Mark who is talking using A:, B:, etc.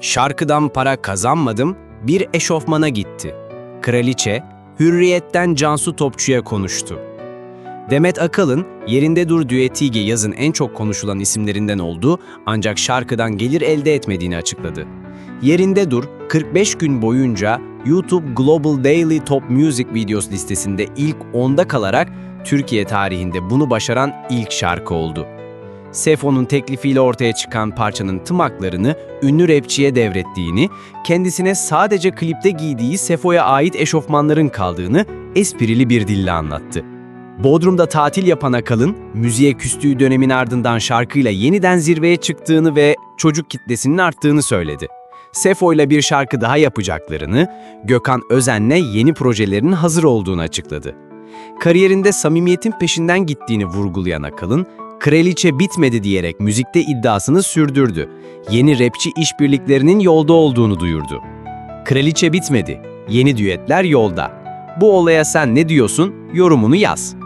A: Şarkıdan para kazanmadım, bir eşofmana gitti. Kraliçe, Hürriyet'ten Cansu Topçu'ya konuştu. Demet Akalın, Yerinde Dur düetiyle yazın en çok konuşulan isimlerinden oldu ancak şarkıdan gelir elde etmediğini açıkladı. Yerinde Dur, 45 gün boyunca YouTube Global Daily Top Music Videos listesinde ilk 10'da kalarak Türkiye tarihinde bunu başaran ilk şarkı oldu. Sefo'nun teklifiyle ortaya çıkan parçanın tım ünlü rapçiye devrettiğini, kendisine sadece klipte giydiği Sefo'ya ait eşofmanların kaldığını esprili bir dille anlattı. Bodrum'da tatil yapan Akalın, müziğe küstüğü dönemin ardından şarkıyla yeniden zirveye çıktığını ve çocuk kitlesinin arttığını söyledi. Sefo ile bir şarkı daha yapacaklarını, Gökhan Özen'le yeni projelerinin hazır olduğunu açıkladı. Kariyerinde samimiyetin peşinden gittiğini vurgulayan Akalın, Kraliçe bitmedi diyerek müzikte iddiasını sürdürdü. Yeni rapçi işbirliklerinin yolda olduğunu duyurdu. Kraliçe bitmedi, yeni düetler yolda. Bu olaya sen ne diyorsun? Yorumunu yaz.